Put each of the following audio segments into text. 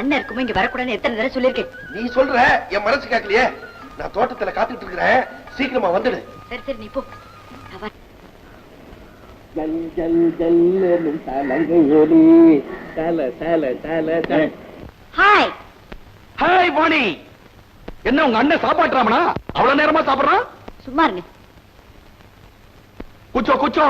அண்ணன் இருக்குமோ இங்க வரக்கூடாதுன்னு எத்தனை தடவை சொல்லியிருக்கேன். நீ சொல்ற என் மனசு கேட்கலையே. நான் தோட்டத்துல காத்துட்டு இருக்கிறேன். சீக்கிரமா வந்துடு. சரி சரி நீ போ. நான் வரேன். ஜல் ஜல் ஜல் தலங்கையொலி தல தல தல தல. ஹாய் ஹாய் வாணி என்ன உங்க அண்ணன் சாப்பாட்டுறாமனா? அவ்வளவு நேரமா சாப்பிடுறான் சும்மா இருங்க. குச்சோ குச்சோ.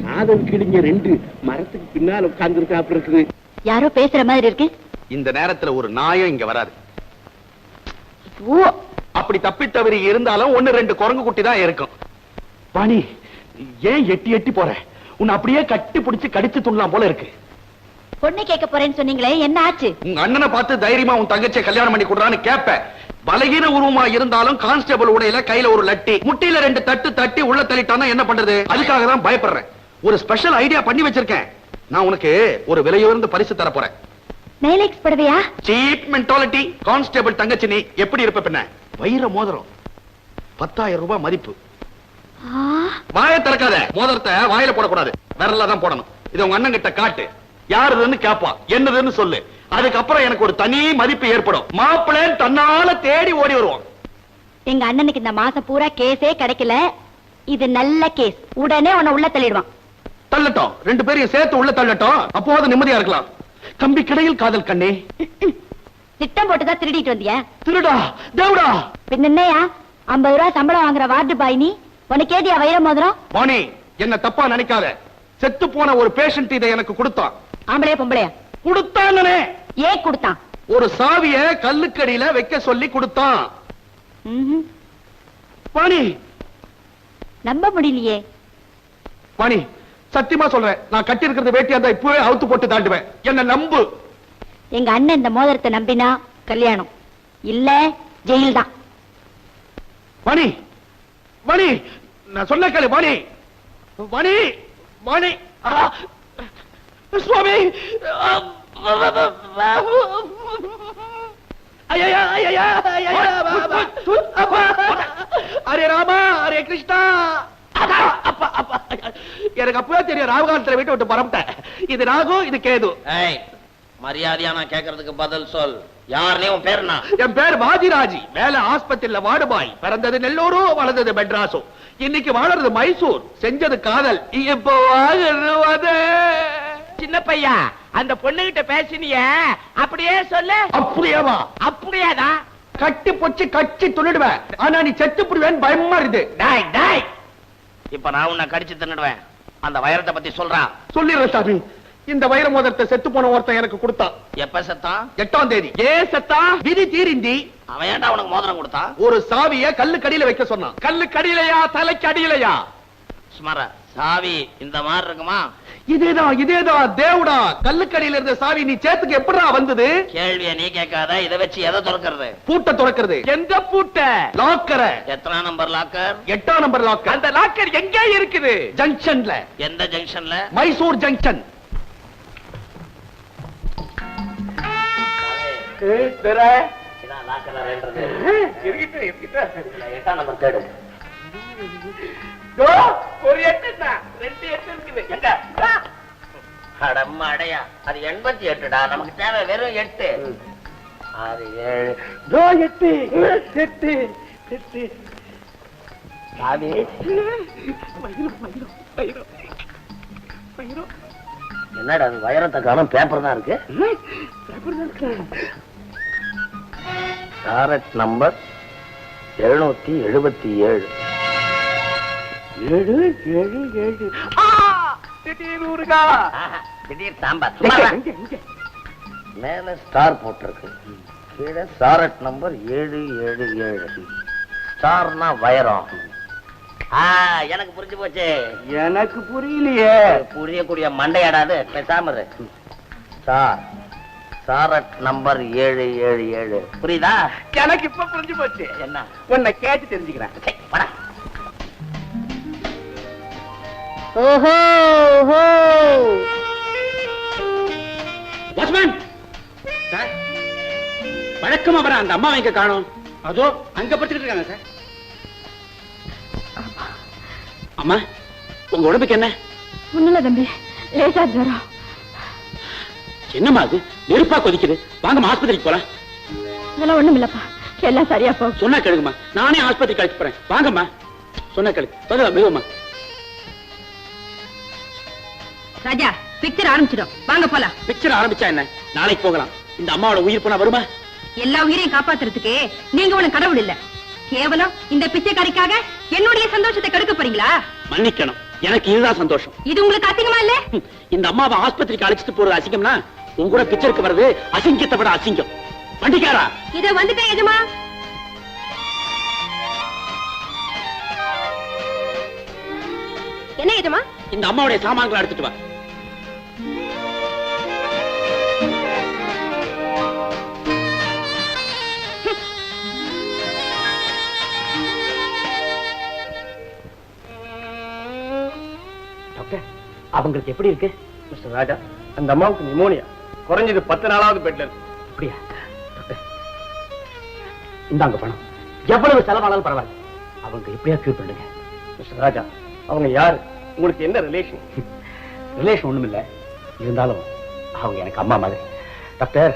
காதல் கிழிஞ்ச ரெண்டு மரத்துக்கு பின்னால் உட்கார்ந்து இருக்காப்புல இருக்குது யாரோ பேசுற மாதிரி இருக்கு? இந்த நேரத்துல ஒரு நாயம் இங்க வராது. ஓ. அப்படி தப்பி தவறி இருந்தாலும் ஒண்ணு ரெண்டு குரங்கு குட்டி தான் இருக்கும். வாணி ஏன் எட்டி எட்டி போற? உன்னை அப்படியே கட்டி பிடிச்சு கடிச்சு துண்ணலாம் போல இருக்கு. பொண்ணு கேட்க போறேன்னு சொன்னீங்களே என்ன ஆச்சு? உங்க அண்ணனை பார்த்து தைரியமா உன் தங்கச்சியை கல்யாணம் பண்ணி கொடுறான்னு கேப்ப பலகீன உருவமா இருந்தாலும் கான்ஸ்டபிள் உடையில கையில ஒரு லட்டி. முட்டியில ரெண்டு தட்டு தட்டி உள்ள தள்ளிட்டானா என்ன பண்றது? அதுக்காக தான் பயப்படுறேன். ஒரு ஸ்பெஷல் ஐடியா பண்ணி வச்சிருக்கேன். நான் உனக்கு ஒரு விலையுயர்ந்த பரிசு தர போறேன். நைலெக்ஸ் படவையா? சீப் மென்டாலிட்டி கான்ஸ்டபிள் தங்கச்சி நீ எப்படி இருப்ப பின்ன? வைர மோதிரம். பத்தாயிரம் ரூபாய் மதிப்பு. வாயை திறக்காத. மோதிரத்தை வாயில போடக்கூடாது. விரல்ல தான் போடணும். இதை உங்க அண்ணன் கிட்ட காட்டு. யாருதுன்னு கேட்பான் என்னதுன்னு சொல்லு. அதுக்கப்புறம் எனக்கு ஒரு தனி மதிப்பு ஏற்படும். மாப்பிள்ளை தன்னால தேடி ஓடி வருவான். எங்க அண்ணனுக்கு இந்த மாசம் பூரா கேஸே கிடைக்கல. இது நல்ல கேஸ் உடனே உன்னை உள்ள தள்ளிடுவான். தள்ளட்டும். ரெண்டு பேரையும் சேர்த்து உள்ள தள்ளட்டும். அப்போது நிம்மதியா இருக்கலாம். கம்பி கிடையில் காதல் கண்ணே. திட்டம் போட்டுதான் திருடிட்டு வந்தியா? திருடா தேவடா. பின்ன என்னையா? ஐம்பது ரூபாய் சம்பளம் வாங்குற வார்டு பாய் நீ? உனக்கு ஏதியா வைர மோதிரம்? வாணி என்ன தப்பா நினைக்காத. செத்து போன ஒரு பேஷண்ட் இதை எனக்கு கொடுத்தான். ஆம்பளையா பொம்பளையா? கொடுத்தானே. ஏன் கொடுத்தான்? ஒரு சாவிய கல்லுக்கடியில வைக்க சொல்லி கொடுத்தான். வாணி. நம்ப முடியலையே. வாணி சத்தியமா சொல்றேன் நான் கட்டி இருக்கிறது வேட்டியா இருந்தா இப்பவே அவுத்து போட்டு தாண்டுவேன் என்ன நம்பு எங்க அண்ணன் இந்த மோதிரத்தை நம்பினா கல்யாணம் இல்ல ஜெயில் தான் வாணி வாணி நான் சொன்ன கேளு வாணி வாணி ஆ! சுவாமி அரே ராமா அரே கிருஷ்ணா. எனக்கு அப்பவே தெரியும் ராகுகாலத்துல வீட்டு விட்டு பரப்பிட்டேன் இது ராகு இது கேது. மரியாதையா நான் கேக்குறதுக்கு பதில் சொல். யார் நீ உன் பேர் என்ன? என் பேர் வாதிராஜி வேலை ஆஸ்பத்திரியில வாடுபாய் பிறந்தது நெல்லூரு வளர்ந்தது மெட்ராஸு. இன்னைக்கு வாழறது மைசூர். செஞ்சது காதல். இப்போ வாழறது சின்ன பையா அந்த பொண்ணுகிட்ட பேசினிய. அப்படியே சொல்லு. அப்படியேவா? அப்படியேதான் கட்டி பொச்சு கட்டி துள்ளிடுவேன். ஆனா நீ செத்து புடுவேன் பயமா இருக்குது. டாய் டாய். இப்ப நான் உன்னை கடிச்சு தின்னுடுவேன். அந்த வைரத்தை பத்தி சொல்றான் சொல்லிடுறேன் சாமி. இந்த வைர மோதிரத்தை செத்து போன ஒருத்தன் எனக்கு கொடுத்தான். எப்ப செத்தான்? எட்டாம் தேதி. ஏ செத்தா? விதி தீரிந்தி. அவன் ஏன்டா உனக்கு மோதிரம் கொடுத்தான் ஒரு சாவிய கல்லு கடியில வைக்க சொன்னான். கல்லு கடியிலையா தலைக்கு அடியிலையா? சுமார. சாவி இந்த மாதிரி இருக்குமா? இதேதான் இதேதான் தேவடா. கல்லுக்கடியில இருந்த சாவி நீ சேத்துக்கு எப்படிடா வந்தது? கேள்விய நீ கேட்காத இதை வச்சு எதை திறக்கிறது? பூட்ட துறக்கிறது. எந்த பூட்ட? லாக்கரை எத்தனை நம்பர் லாக்கர் எட்டாம் நம்பர் லாக்கர் அந்த லாக்கர் எங்க இருக்குது? ஜங்ஷன்ல எந்த ஜங்ஷன்ல மைசூர் ஜங்ஷன் எட்டாம் நம்பர் தேடு. ஒரு எட்டு தான். ரெண்டு எட்டு இருக்குது. அடம்மா அடையா அது எண்பத்தி எட்டுடா. நமக்கு தேவை வெறும் எட்டு. ஆறு ஏழு. எட்டு. எட்டு. எட்டு. சாவி என்னடா அது வைரத்தை காணும் பேப்பர் தான் இருக்கு? கேரட் நம்பர் எழுநூத்தி எழுபத்தி ஏழு. ஏழு ஏழு ஏழு. ஆ, திடீர் ஊருகா சாம்பார்? மேல ஸ்டார் போட்டிருக்கு. கீழே சாரட் நம்பர் ஏழு ஏழு ஏழு. ஸ்டார்னா வைரம். ஆ எனக்கு புரிஞ்சு போச்சு. எனக்கு புரியலையே. புரியக்கூடிய மண்டையாடாது பேசாம இரு. சார் சாரட் நம்பர் ஏழு ஏழு ஏழு. புரியுதா? எனக்கு இப்ப புரிஞ்சு போச்சு. என்ன? உன்னை கேட்டு தெரிஞ்சுக்கிறேன். ஓஹோ ஓஹோ. வாட்ச்மேன்! சார் வழக்கமா வர அந்த அம்மா எங்க காணோம்? அதோ அங்க படுத்துக்கிட்டு இருக்காங்க சார். அம்மா உங்க உடம்புக்கு என்ன? ஒண்ணுல தம்பி லேசா ஜுரம். என்னம்மா அது? நெருப்பா கொதிக்குது. வாங்கம்மா ஆஸ்பத்திரிக்கு போலாம். இதெல்லாம் ஒண்ணும் இல்லப்பா. எல்லாம் சரியா போகும் சொன்னா கேளுங்கம்மா. நானே ஆஸ்பத்திரிக்கு அழைச்சு போறேன். வாங்கம்மா. சொன்னா கேளு. மெதுவம்மா. ராஜா பிக்சர் ஆரம்பிச்சிடும். வாங்க போலாம். பிக்சர் ஆரம்பிச்சா என்ன? நாளைக்கு போகலாம். இந்த அம்மாவோட உயிர் போனா வருமா? எல்லா உயிரையும் காப்பாத்துறதுக்கு நீங்க ஒண்ணு கடவுள் இல்ல. கேவலம் இந்த பிச்சைக்காரிக்காக என்னுடைய சந்தோஷத்தை கெடுக்க போறீங்களா? மன்னிக்கணும். எனக்கு இதுதான் சந்தோஷம். இது உங்களுக்கு அசிங்கமா இல்ல? இந்த அம்மாவை ஆஸ்பத்திரிக்கு அழைச்சிட்டு போறது அசிங்கம்னா உங்க கூட பிக்சருக்கு வர்றது அசிங்கத்தை விட அசிங்கம். வண்டிக்காரா? இத வந்துட்டேன் எஜமா. என்ன எஜமா? இந்த அம்மாவுடைய சாமான்களை எடுத்துட்டு வா. டாக்டர். அவங்களுக்கு எப்படி இருக்கு? மிஸ்டர் ராஜா அந்த அம்மாவுக்கு நிமோனியா. குறைஞ்சது பத்து நாளாவது பெட்ல அப்படியா? இந்தாங்க பணம். எவ்வளவு செலவானாலும் பரவாயில்ல. அவங்க எப்படியா கியூர் பண்ணுங்க? மிஸ்டர் ராஜா அவங்க யாரு? உங்களுக்கு என்ன ரிலேஷன் ரிலேஷன் ஒண்ணும் இல்ல இருந்தாலும் அவங்க எனக்கு அம்மா மாதிரி. டாக்டர்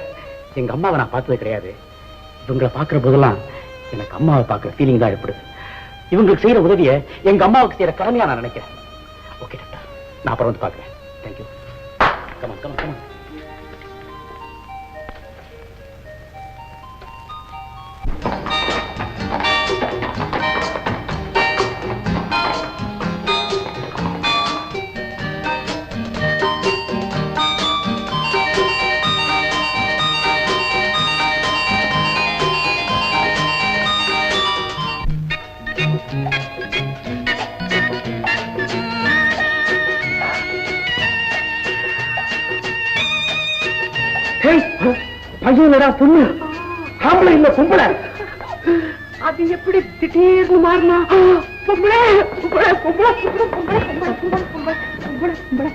எங்க அம்மாவை நான் பார்த்தது கிடையாது. இவங்களை பார்க்கிற போதெல்லாம் எனக்கு அம்மாவை பார்க்கிற ஃபீலிங் தான் ஏற்படுது. இவங்களுக்கு செய்யற உதவியை எங்க அம்மாவுக்கு செய்யற கடமையா நான் நினைக்கிறேன். ஓகே டாக்டர் நான் அப்புறம் வந்து பார்க்குறேன். Thank you come on come on come on பையனடா பொண்ணு. ஆம்பளை இல்ல பொம்பளை. அது எப்படி திடீர்னு மாறினா? பொம்பளை பொம்பளை பொம்பளை பொம்பளை பொம்பளை பொம்பளை பொம்பளை பொம்பளை பொம்பளை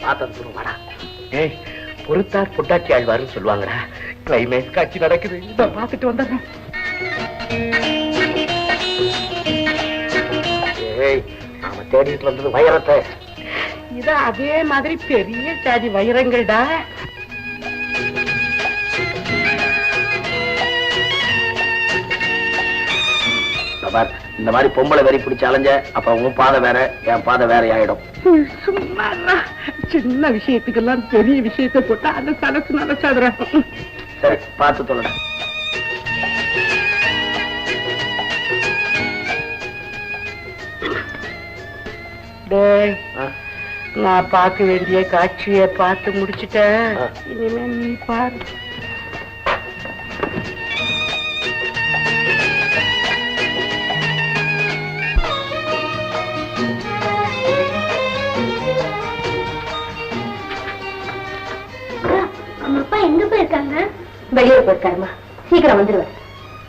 பார்த்தது தூரமாடா ஏய் பொறுத்தார் பொட்டாச்சி ஆழ்வாருன்னு சொல்லுவாங்கடா. கிளைமேக்ஸ் காட்சி நடக்குது. இதை பார்த்துட்டு வந்துடுறேன். ஏய் நாம தேடிட்டு வந்தது வைரத்தை. இது அதே மாதிரி பெரிய ஜாதி வைரங்கள்டா. பார் இந்த மாதிரி பொம்பளை வெறி பிடிச்ச அலைஞ்ச அப்ப உன் பாதை வேற என் பாதை வேற ஆயிடும் சும்மா சின்ன விஷயத்துக்கெல்லாம் பெரிய விஷயத்தை போட்டா அந்த சலசு நலசாதுரா சரி பார்த்து சொல்லடா நான் பார்க்க வேண்டிய காட்சியை பார்த்து முடிச்சிட்டேன். இனிமே நீ பாரு. வெளியூர் போயிருக்காருமா சீக்கிரம் வந்துருவார்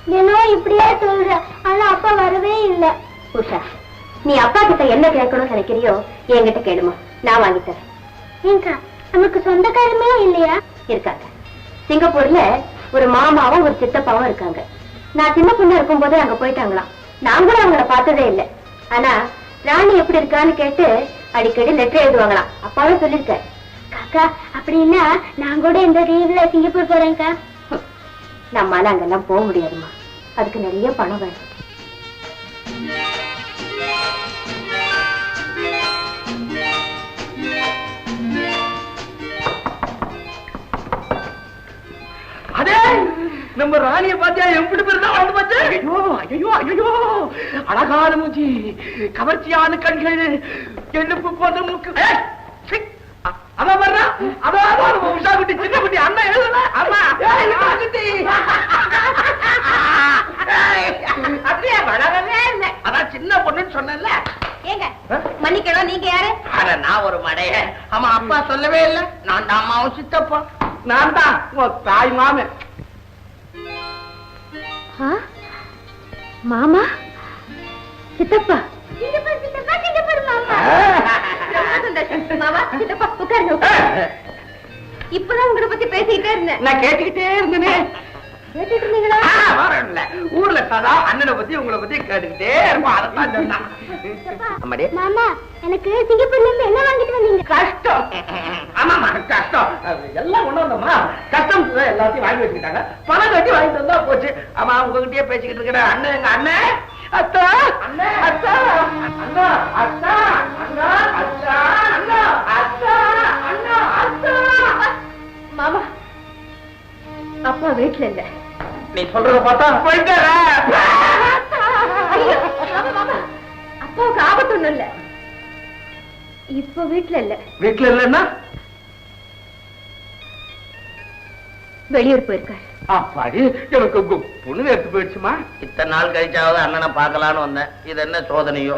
தினம் இப்படியே சொல்ற. ஆனா அப்பா வரவே இல்ல. உஷா நீ அப்பா கிட்ட என்ன கேட்கணும்னு நினைக்கிறியோ என்கிட்ட கேளுமா. நான் வாங்கி தரேன். ஏங்கா நமக்கு சொந்தக்காரமே இல்லையா? இருக்காங்க. சிங்கப்பூர்ல ஒரு மாமாவும் ஒரு சித்தப்பாவும் இருக்காங்க. நான் சின்ன பொண்ணு இருக்கும் போதே அங்க போயிட்டாங்களாம். கூட அவங்கள பார்த்ததே இல்லை. ஆனா ராணி எப்படி இருக்கான்னு கேட்டு அடிக்கடி லெட்டர் எழுதுவாங்களாம். அப்பாவே சொல்லிருக்காரு காக்கா அப்படின்னா நான் கூட இந்த லீவ்ல சிங்கப்பூர் போறேன்க்கா. நம்மால அங்கெல்லாம் போக முடியாதுமா அதுக்கு நிறைய பணம் வேணும். அதே நம்ம ராணிய பாத்தியா எப்படி பேர் தான் வாழ்ந்து பார்த்தேன் ஐயோ ஐயோ ஐயோ அழகான மூஞ்சி. கவர்ச்சியான கண்கள். எழுப்பு போத மூக்கு. வர்றா? உஷா குட்டி சின்ன குட்டி எழுதுல குட்டி. அப்படியே வளரவே இல்லை. அதான் சின்ன பொண்ணுன்னு சொன்னேன்ல. ஏங்க மன்னிக்கணும் நீங்க யாரு? அட நான் ஒரு மடைய. ஆமா அப்பா சொல்லவே இல்ல. நான் தான் அம்மாவும் சித்தப்பா. நான் தான் உன் தாய் மாமன். மாமா? சித்தப்பா? சிங்கப்பூர் சித்தப்பா சிங்கப்பூர் மாமா. இப்பதான் உங்களை பத்தி பேசிக்கிட்டே இருந்தேன். நான் கேட்டுக்கிட்டே இருந்தேனே. கேட்டுட்டு இருந்தீங்களா. ஊர்ல சதா அண்ணனை பத்தி உங்களை பத்தி கேட்டுக்கிட்டே இருப்போம். சொன்னான் அம்மாடி. மாமா எனக்கு சிங்கப்பூர்ல இருந்து என்ன வாங்கிட்டு வந்தீங்க? கஷ்டம். ஆமாமா கஷ்டம். அது எல்லாம் கொண்டு வந்தோமா கஷ்டம் எல்லாத்தையும் வாங்கி வச்சுக்கிட்டாங்க. பணம் கட்டி வாங்கிட்டு வந்தா போச்சு. ஆமா உங்ககிட்டயே பேசிக்கிட்டு இருக்கிற அண்ணன் எங்க அண்ணன் அத்தா அண்ணன் அத்தா. அண்ணா அத்தா அண்ணா அத்தா அண்ணா அத்தா அண்ணா அத்தா. மாமா அப்பா வீட்டுல இல்ல. நீ சொல்றத பார்த்தா மாமா. அப்பாவுக்கு ஆபத்து ஒண்ணும் இல்ல. இப்ப வீட்டுல இல்ல. வீட்டுல இல்லன்னா? வெளியூர் போயிருக்காரு. அப்பாடி எனக்கு கு- புண்ணு எடுத்து போயிடுச்சுமா. இத்தனை நாள் கழிச்சாவது அண்ணனை பார்க்கலான்னு வந்தேன். இது என்ன சோதனையோ?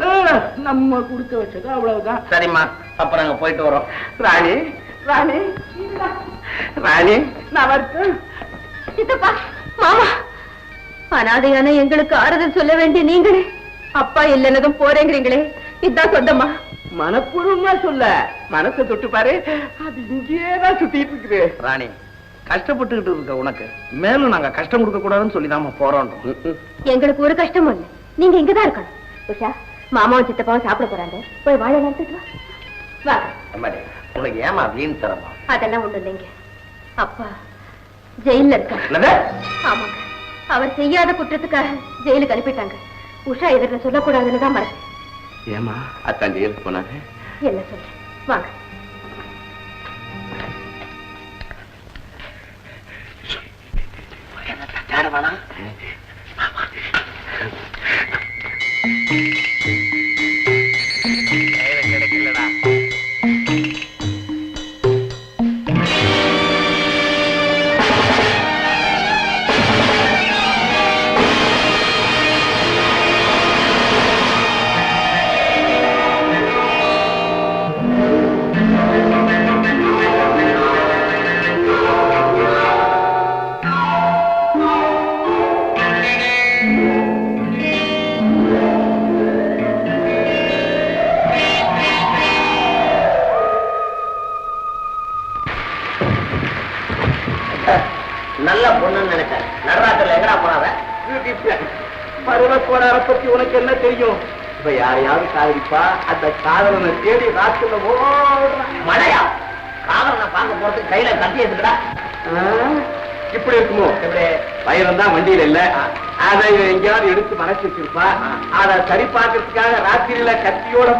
நம்ம கொடுத்து வச்சது அவ்வளவுதான். சரிம்மா அப்ப நாங்க போயிட்டு வரோம். ராணி ராணி ராணி நான் வரட்டும். சித்தப்பா மாமா அனாதையான எங்களுக்கு ஆறுதல் சொல்ல வேண்டிய நீங்களே. அப்பா இல்லைன்னதும் போறேங்கிறீங்களே. இதான் சொந்தமா? மனப்பூர்வமா சொல்ல. மனசை தொட்டு பாரு. அது இங்கேதான் சுத்திட்டு இருக்குது. ராணி கஷ்டப்பட்டுக்கிட்டு இருக்க உனக்கு மேலும் நாங்க கஷ்டம் கொடுக்க கூடாதுன்னு சொல்லி போறோம் எங்களுக்கு ஒரு கஷ்டமும் இல்லை. நீங்க இங்கதான் இருக்கணும். உஷா மாமாவும் சித்தப்பாவும் சாப்பிட போறாங்க. போய் வாழை நடத்திட்டு வா. வா. அம்மாடி உனக்கு ஏமா வீண் தரமா அதெல்லாம் ஒண்ணு இல்லைங்க. அப்பா ஜெயில்ல இருக்காரு என்னது? ஆமாங்க. அவர் செய்யாத குற்றத்துக்காக ஜெயிலுக்கு அனுப்பிட்டாங்க. உஷா எதிர்ல சொல்லக்கூடாதுன்னு தான் மறந்து ஏமா அத்தான் ஜெயிலுக்கு போனாங்க? என்ன சொல்றேன் வாங்க. கிடைக்கலடா பொண்ணுன்னு நினைச்சேன் நடராத்திரில எங்கடா போனாவ பருவ கோடார பத்தி உனக்கு என்ன தெரியும்? இப்ப யாரையாவது காதலிப்பா? அந்த காதலனை தேடி ராத்திரில மழையா காதலனை பார்க்க போறதுக்கு கையில கட்டி எடுத்துக்கடா. இப்படி இருக்குமோ? எப்படி? பயிரம் தான் வண்டியில இல்ல. அதை எங்கேயாவது எடுத்து மறைச்சு வச்சிருப்பா. அத சரி பார்க்கறதுக்காக ராத்திரியில கத்தியோட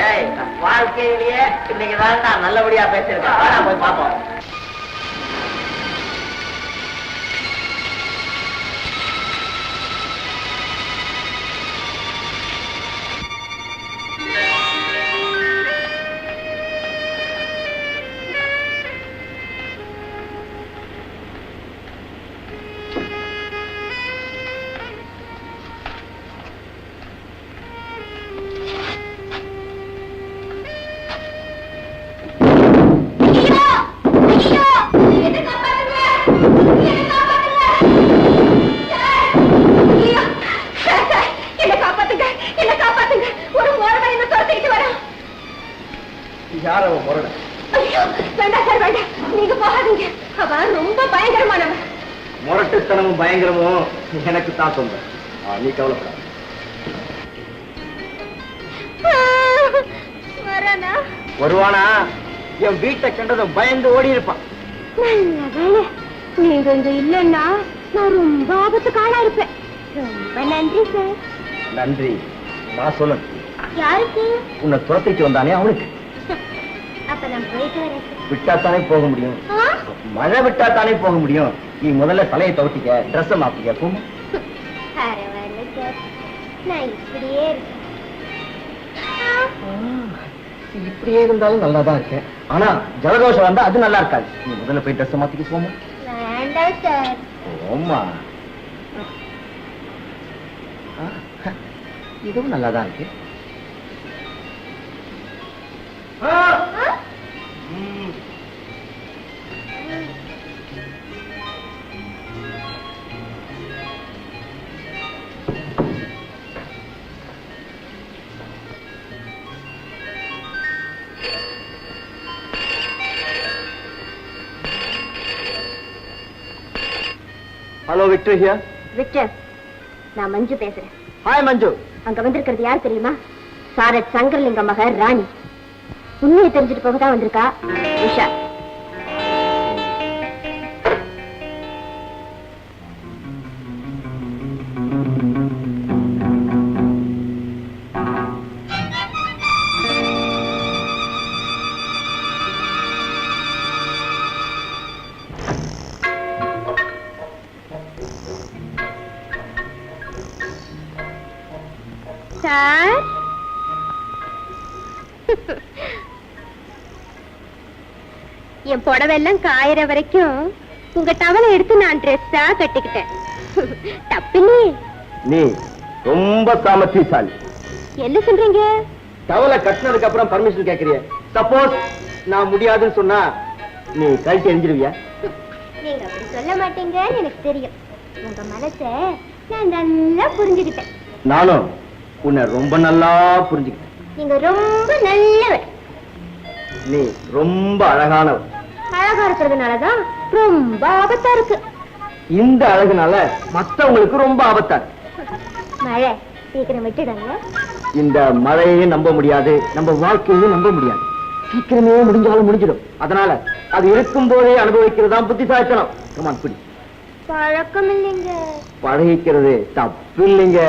டேய் வாழ்க்கையிலேயே இன்னைக்கு தான் நல்லபடியா பேசியிருக்கேன் வாடா போய் பாப்போம் பயங்கரமும் எனக்கு தான் சொந்தம் ஆ, நீ கவலைப்படாத வருவானா? என் வீட்டை கண்டதும் பயந்து ஓடி இருப்பான். நல்ல வேலை நீங்க இங்க இல்லைன்னா நான் ரொம்ப ஆபத்துக்கு ஆளா இருப்பேன் ரொம்ப நன்றி சார் நன்றி. நான் சொல்லணும் யாருக்கு? உன்னை துரத்திட்டு வந்தானே அவனுக்கு. அப்ப நான் போயிட்டு வரேன் விட்டாத்தானே போக முடியும்? மழை விட்டா தானே போக முடியும்? நீ முதல்ல தலையை துவட்டிக்க ட்ரெஸ் மாத்திக்க போமா நான் இப்படியே இருந்தாலும் நல்லா தான் இருக்கேன். ஆனா ஜலதோஷம் வந்தா அது நல்லா இருக்காது. நீ முதல்ல போய் ட்ரெஸ் மாத்திக்க போமா ஆ, இதுவும் நல்லா தான் இருக்கு ஹலோ விக்டர் ஹியர் விக்டர் நான் மஞ்சு பேசுறேன் ஹாய் மஞ்சு அங்க வந்திருக்கிறது யார் தெரியுமா சாரத் சங்கர்லிங்க மக ராணி உண்மையை தெரிஞ்சுட்டு போக தான் வந்திருக்கா? உஷா. சார்? என் புடவை எல்லாம் காயற வரைக்கும் உங்க டவலை எடுத்து நான் ட்ரெஸ்ஸா கட்டிக்கிட்டேன். தப்பில்லையே. நீ ரொம்ப சாமர்த்தியசாலி. என்ன சொல்றீங்க? டவலை கட்டினதுக்கு அப்புறம் பர்மிஷன் கேக்குறிய. சப்போஸ் நான் முடியாதுன்னு சொன்னா நீ கழட்டி எரிஞ்சிருவியா? நீங்க அப்படி சொல்ல மாட்டீங்கன்னு எனக்கு தெரியும். உங்க மனச நான் நல்லா புரிஞ்சுக்கிட்டேன். நானும் உன்னை ரொம்ப நல்லா புரிஞ்சுக்கிட்டேன். நீங்க ரொம்ப நல்லவர். நீ ரொம்ப அழகானவ. அழகா இருக்கிறதுனாலதான் ரொம்ப ஆபத்தா இருக்கு. இந்த அழகுனால மத்தவங்களுக்கு ரொம்ப ஆபத்தா. மழை சீக்கிரம் விட்டுடுங்க. இந்த மழையையும் நம்ப முடியாது நம்ம வாழ்க்கையையும் நம்ப முடியாது. சீக்கிரமே முடிஞ்சாலும் முடிஞ்சிடும். அதனால அது இருக்கும் போதே அனுபவிக்கிறது தான் புத்திசாலித்தனம் கமான் பிடி. பழக்கம் இல்லைங்க பழகிக்கிறது தப்பு இல்லைங்க